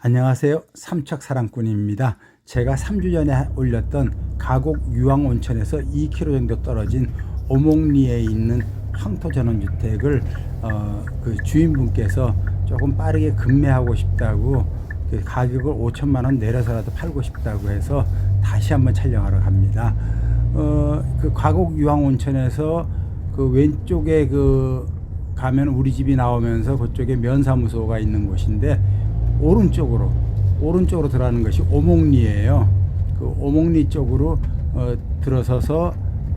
안녕하세요. 삼척 사랑꾼입니다. 제가 3주 전에 올렸던 가곡 유황온천에서 2km 정도 떨어진 오목리에 있는 황토 전원주택을 어, 그 주인분께서 조금 빠르게 급매하고 싶다고 그 가격을 5천만 원 내려서라도 팔고 싶다고 해서 다시 한번 촬영하러 갑니다. 어, 그 가곡 유황온천에서 그 왼쪽에 그 가면 우리 집이 나오면서 그쪽에 면사무소가 있는 곳인데 오른쪽으로 오른쪽으로 들어가는 것이 오목리예요. 그 오목리 쪽으로 어, 들어서서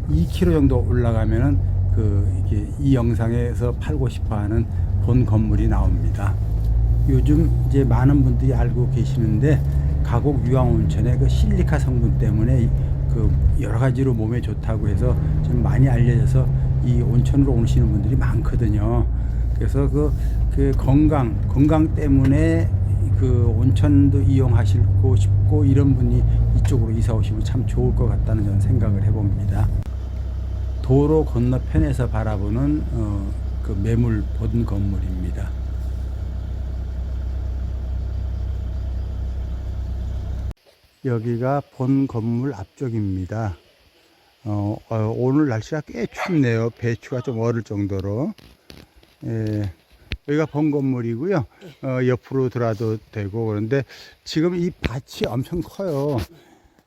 2km 정도 올라가면은 그 이게 이 영상에서 팔고 싶어하는 본 건물이 나옵니다. 요즘 이제 많은 분들이 알고 계시는데 가곡 유황온천의 그 실리카 성분 때문에 이- 그 여러 가지로 몸에 좋다고 해서 좀 많이 알려져서 이 온천으로 오시는 분들이 많거든요. 그래서 그, 그 건강 건강 때문에 그 온천도 이용하시고 싶고 이런 분이 이쪽으로 이사 오시면 참 좋을 것 같다는 저는 생각을 해봅니다. 도로 건너편에서 바라보는 어, 그 매물 본 건물입니다. 여기가 본 건물 앞쪽입니다. 어, 어, 오늘 날씨가 꽤 춥네요. 배추가 좀 얼을 정도로. 예, 여기가 본 건물이고요. 어, 옆으로 들어와도 되고 그런데 지금 이 밭이 엄청 커요.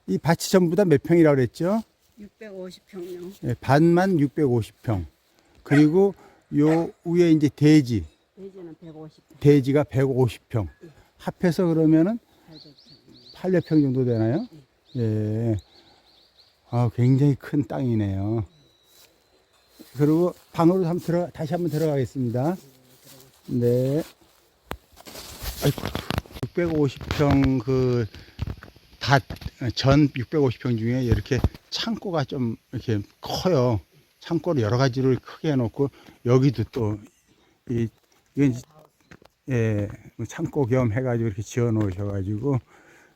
이 밭이 전부 다 몇 평이라고 그랬죠? 650평요. 예, 밭만 650평. 그리고 요 위에 이제 대지, 대지는 150평, 대지가 150평. 합해서 그러면은 800평. 800평 정도 되나요? 예. 아, 굉장히 큰 땅이네요. 그리고 방으로 한번 들어, 다시 한번 들어가겠습니다. 네. 650평 그, 다, 전 650평 중에 이렇게 창고가 좀 이렇게 커요. 창고를 여러 가지를 크게 해놓고, 여기도 또, 이, 이건, 예, 뭐 창고 겸 해가지고 이렇게 지어 놓으셔가지고,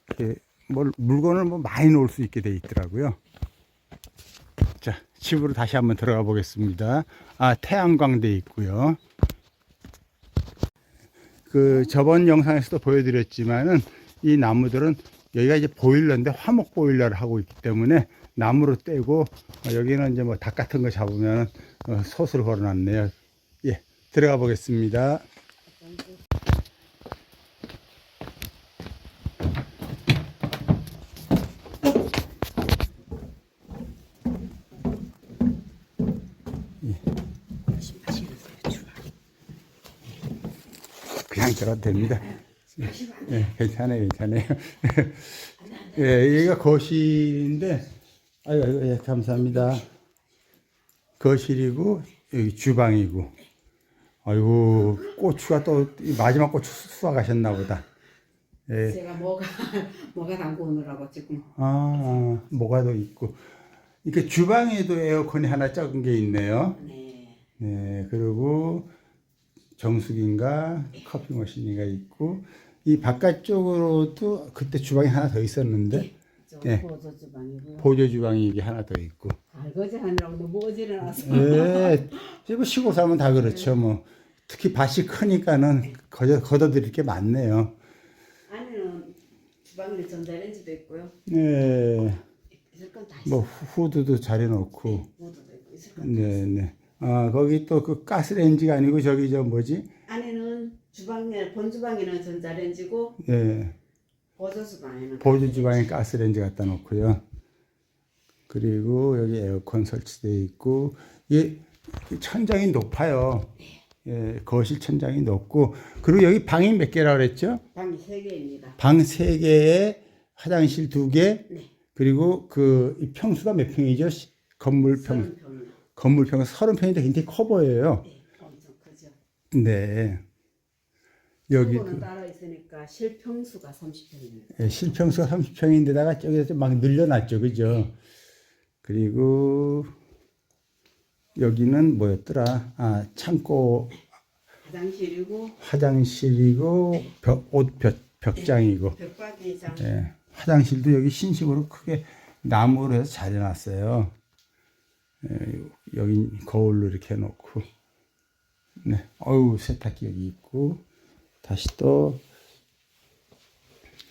이렇게 뭘 물건을 뭐 많이 놓을 수 있게 돼 있더라고요. 자, 집으로 다시 한번 들어가 보겠습니다. 아, 태양광 돼 있고요. 그 저번 영상에서도 보여드렸지만은 이 나무들은 여기가 이제 보일러인데 화목 보일러를 하고 있기 때문에 나무로 떼고 어, 여기는 이제 뭐 닭 같은 거 잡으면 어, 솥을 걸어놨네요. 예, 들어가 보겠습니다. 그냥 들어도 됩니다. 예, 괜찮아요, 괜찮아요. 예, 여기가 거실인데, 아유, 아유, 예, 감사합니다. 거실이고, 여기 주방이고. 아이고, 고추가 또, 이 마지막 고추 수확하셨나 보다. 예, 제가 뭐가 뭐가 담고 오느라고 지금 아, 뭐가 더 있고. 이렇게 주방에도 에어컨이 하나 작은 게 있네요. 네. 네, 그리고 정수기인가 커피 머신인가 있고 이 바깥쪽으로도 그때 주방이 하나 더 있었는데 저 네. 보조 주방이고요. 보조 주방이 이게 하나 더 있고 알거지 하느라고 너무 어지러워서 예, 시골 살면 다 그렇죠 뭐 특히 밭이 크니까는 거저 걷어들일 게 많네요 안에는 주방에 전자레인지도 있고요. 네, 있을 건다뭐 있어요. 후드도 잘 해놓고 모두도 있고 있을 건. 다 네, 네. 아 거기 또 그 가스레인지가 아니고 저기 저 뭐지 안에는 주방에 본 주방에는 전자레인지고 예. 보조 주방에는 보조 주방에 가스레인지 갖다 놓고요. 그리고 여기 에어컨 설치되어 있고 이게 천장이 높아요. 예, 거실 천장이 높고 그리고 여기 방이 몇 개라 그랬죠? 방이 세 개입니다. 방 세 개에 화장실 두 개. 네. 그리고 그이 평수가 몇 평이죠? 시- 건물 평 서른 평이요. 건물 평 서른 평인데 굉장히 커 보여요. 네, 엄청 크죠. 네. 여기 여기 그 따라 있으니까 실평수가 30평입니다. 예, 실평수가 30평인데다가 저기서 막 늘려놨죠. 그죠? 그리고 여기는 뭐였더라? 아, 창고 화장실이고 화장실이고 벽, 옷 벽, 벽장이고 벽박이장 예, 화장실도 여기 신식으로 크게 나무로 해서 잘 해놨어요. 예, 여기 거울로 이렇게 해놓고 네, 어우 세탁기 여기 있고 다시 또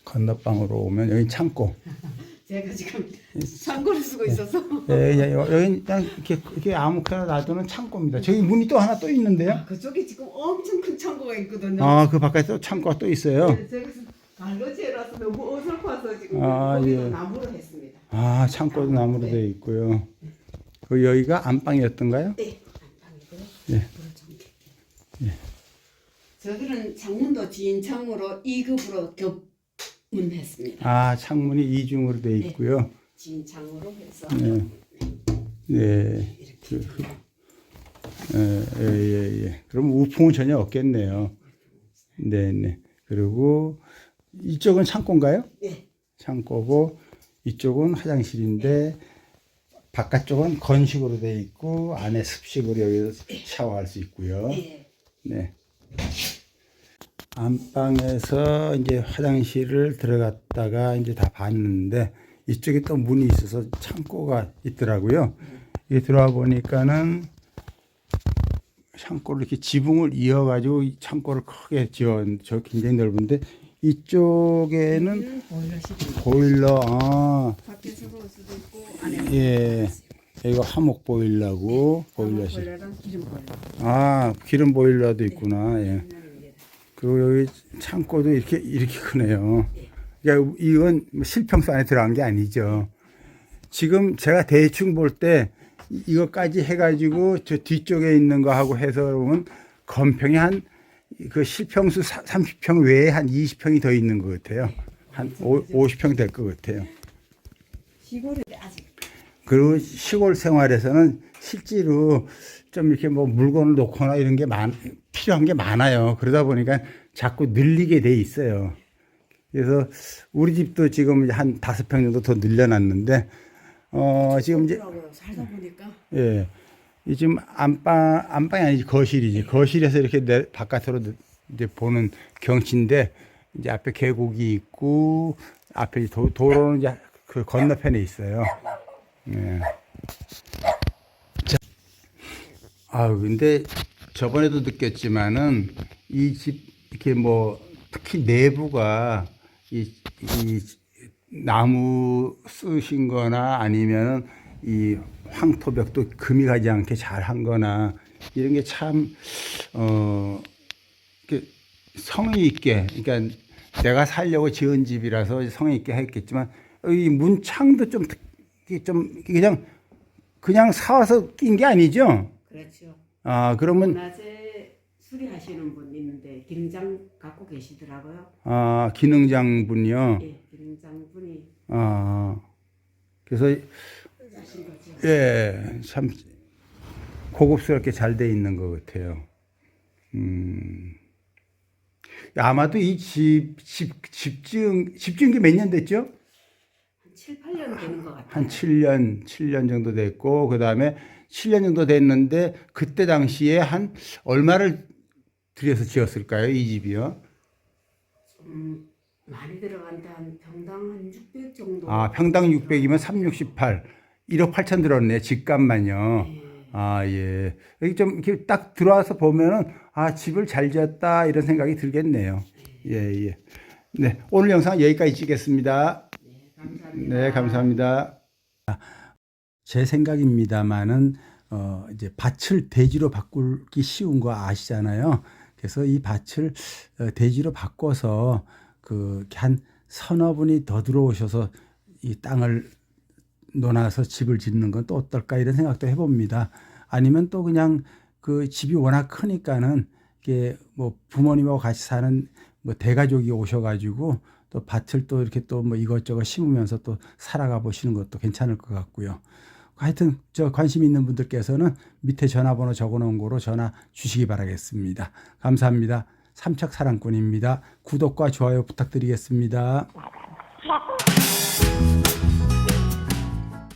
건너방으로 오면 여기 창고. 제가 지금 창고를 쓰고 있어서 예, 예, 여기 그냥 이렇게 이렇게 아무렇게나 놔두는 창고입니다. 저기 문이 또 하나 또 있는데요. 그쪽에 지금 엄청 큰 창고가 있거든요. 아, 그 바깥에 또 창고가 또 있어요. 네, 제가 갈로지에라서 너무 어설퍼서 지금 아, 예. 나무로 했습니다. 아, 창고도 나무로 되어 있고요. 그 여기가 안방이었던가요? 네, 안방이고요. 예. 켤게요. 저들은 창문도 지인 창으로 2급으로 교문했습니다. 아, 창문이 이중으로 되어 있고요. 지인 창으로 해서 네. 네. 이렇게 예, 예, 예, 예. 그럼 우풍은 전혀 없겠네요. 네, 네. 그리고 이쪽은 창고인가요? 네, 창고고 이쪽은 화장실인데 바깥쪽은 건식으로 되어 있고 안에 습식으로 여기서 샤워할 수 있고요. 네. 네. 안방에서 이제 화장실을 들어갔다가 이제 다 봤는데 이쪽에 또 문이 있어서 창고가 있더라고요. 이게 들어와 보니까는 창고를 이렇게 지붕을 이어가지고 이 창고를 크게 지어 저 굉장히 넓은데 이쪽에는 음, 보일러실이 보일러 아 밖에서 볼 수도 있고 안에 예. 이거 하목 보일러고 보일러실. 보일러랑 기름 보일러. 아 기름 보일러도 있구나. 예. 있는 게 그리고 여기 창고도 이렇게 이렇게 크네요. 그러니까 이건 실평수 안에 들어간 게 아니죠. 지금 제가 대충 볼 때 이것까지 해가지고 저 뒤쪽에 있는 거 하고 해서 보면 건평이 한 그 실평수 30평 외에 한 20평이 더 있는 것 같아요. 한 50평 될 것 같아요. 시골이 아직 그리고 시골 생활에서는 실제로 좀 이렇게 뭐 물건을 놓거나 이런 게 많, 필요한 게 많아요. 그러다 보니까 자꾸 늘리게 돼 있어요. 그래서 우리 집도 지금 한 다섯 평 정도 더 늘려놨는데, 어, 지금 이제. 살다 보니까 예. 이 지금 안방, 안방이 아니지, 거실이지. 거실에서 이렇게 내, 바깥으로 이제 보는 경치인데, 이제 앞에 계곡이 있고, 앞에 도, 도로는 이제 그 건너편에 있어요. 예. 자, 아 근데 저번에도 느꼈지만은 이 집 이렇게 뭐 특히 내부가 이, 이 나무 쓰신 거나 아니면 이 황토벽도 금이 가지 않게 잘 한 거나 이런 게 참, 어, 성의 있게, 그러니까 내가 살려고 지은 집이라서 성의 있게 했겠지만 이 문창도 좀, 특- 이게 좀 그냥 그냥 사와서 낀 게 아니죠. 그렇죠. 아 그러면 낮에 수리하시는 분 있는데 기능장 갖고 계시더라고요. 아 기능장 분이요. 예, 기능장 분이 아 그래서 하신 거죠. 예 참 고급스럽게 잘 돼 있는 것 같아요. 음 아마도 이 집 집 집 지은 집 지은 게 몇 년 됐죠? 한 7, 8년 되는 것 같아요. 한 7년, 7년 정도 됐고, 그 다음에 7년 정도 됐는데, 그때 당시에 한 얼마를 들여서 지었을까요? 이 집이요? 음, 많이 들어간데 한 평당 한 600 정도. 아, 평당 600이면 368. 1억 8천 들었네, 집값만요. 예. 아, 예. 여기 좀 이렇게 딱 들어와서 보면은, 아, 집을 잘 지었다, 이런 생각이 들겠네요. 예, 예. 네, 오늘 영상 여기까지 찍겠습니다. 네, 감사합니다. 네, 감사합니다. 제 생각입니다만은 어 이제 밭을 대지로 바꾸기 쉬운 거 아시잖아요. 그래서 이 밭을 어, 대지로 바꿔서 그한 서너 분이 더 들어오셔서 이 땅을 논아서 집을 짓는 건 또 어떨까 이런 생각도 해봅니다. 아니면 또 그냥 그 집이 워낙 크니까는 이게 뭐 부모님하고 같이 사는 뭐 대가족이 오셔가지고 또 밭을 또 이렇게 또 뭐 이것저것 심으면서 또 살아가 보시는 것도 괜찮을 것 같고요. 하여튼 저 관심 있는 분들께서는 밑에 전화번호 적어 놓은 거로 전화 주시기 바라겠습니다. 감사합니다. 삼척 사랑꾼입니다. 구독과 좋아요 부탁드리겠습니다.